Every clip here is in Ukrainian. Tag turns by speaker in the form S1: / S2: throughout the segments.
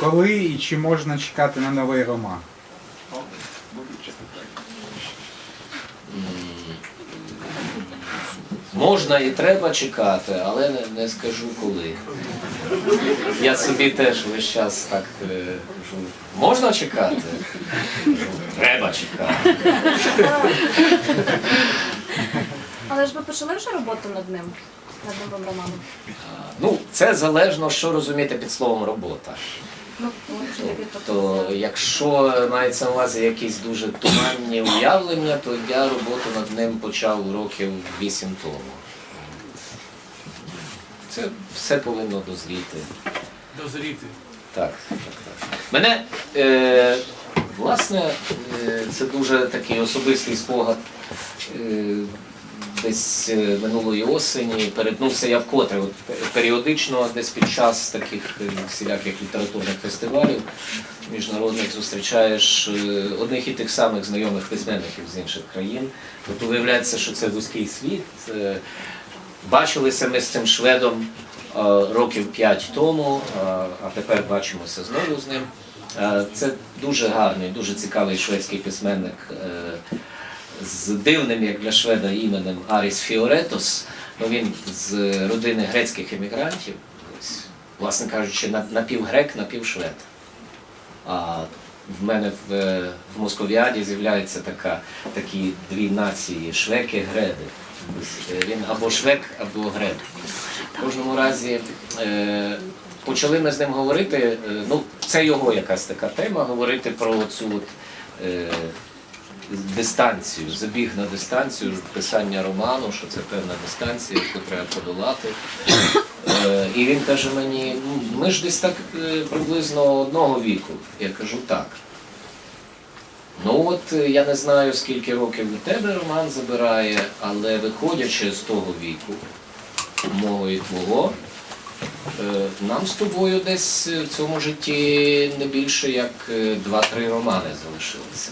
S1: Коли і чи можна чекати на новий роман?
S2: Можна і треба чекати, але не, не скажу коли. Я собі теж весь час так е, кажу, можна чекати? Кажу, треба чекати.
S3: Але ж ви почали вже роботу над ним, над новим романом?
S2: Ну, це залежно, що розуміти під словом робота.
S3: Ну,
S2: То якщо мається на увазі якісь дуже туманні уявлення, то я роботу над ним почав років вісім тому. Це все повинно дозріти.
S4: Дозріти.
S2: Так, так, так. Мене, е, власне, е, це дуже такий особистий спогад. Е, десь е, минулої осені перетнувся я вкотре. От, періодично, десь під час таких е, всіляких літературних фестивалів міжнародних зустрічаєш е, одних і тих самих знайомих письменників з інших країн. Тобто виявляється, що це вузький світ. Бачилися ми з цим шведом років п'ять тому, а тепер бачимося знову з ним. Це дуже гарний, дуже цікавий шведський письменник з дивним, як для шведа, іменем Аріс Фіоретос. Ну, він з родини грецьких емігрантів, власне кажучи, напівгрек, напівшвед. А в мене в, е, в Московіаді з'являється така, такі дві нації швеки, греди. Е, Він або швек, або грек. В кожному разі е, почали ми з ним говорити. е, ну, це його якась така тема, говорити про цю от, е, дистанцію, забіг на дистанцію, писання роману, що це певна дистанція, яку треба подолати. Е, І він каже мені, «Ну, ми ж десь так е, приблизно одного віку. Я кажу так. Ну от е, я не знаю, скільки років у тебе роман забирає, але виходячи з того віку, мого і твого, нам з тобою десь в цьому житті не більше як е, два-три романи залишилося.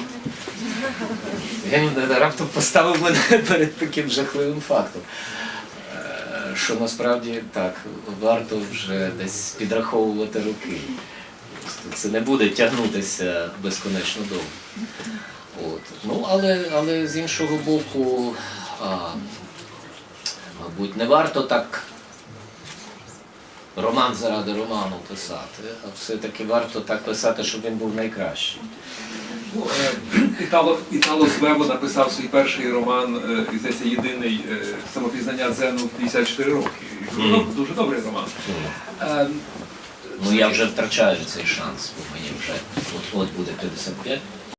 S2: Він раптом поставив мене перед таким жахливим фактом. Е, Що насправді так, варто вже десь підраховувати роки. Це не буде тягнутися безконечно довго. От. Ну, але, але з іншого боку, а, мабуть, не варто так роман заради роману писати, а все-таки варто так писати, щоб він був найкращий.
S4: Ну, е, Італо, Італо Свебо написав свій перший роман, е, і здається, єдиний е, самопізнання Дзену в 54 роки. І Дуже, добрий роман.
S2: Ну я вже втрачаю цей шанс, бо мені вже от, от буде 55.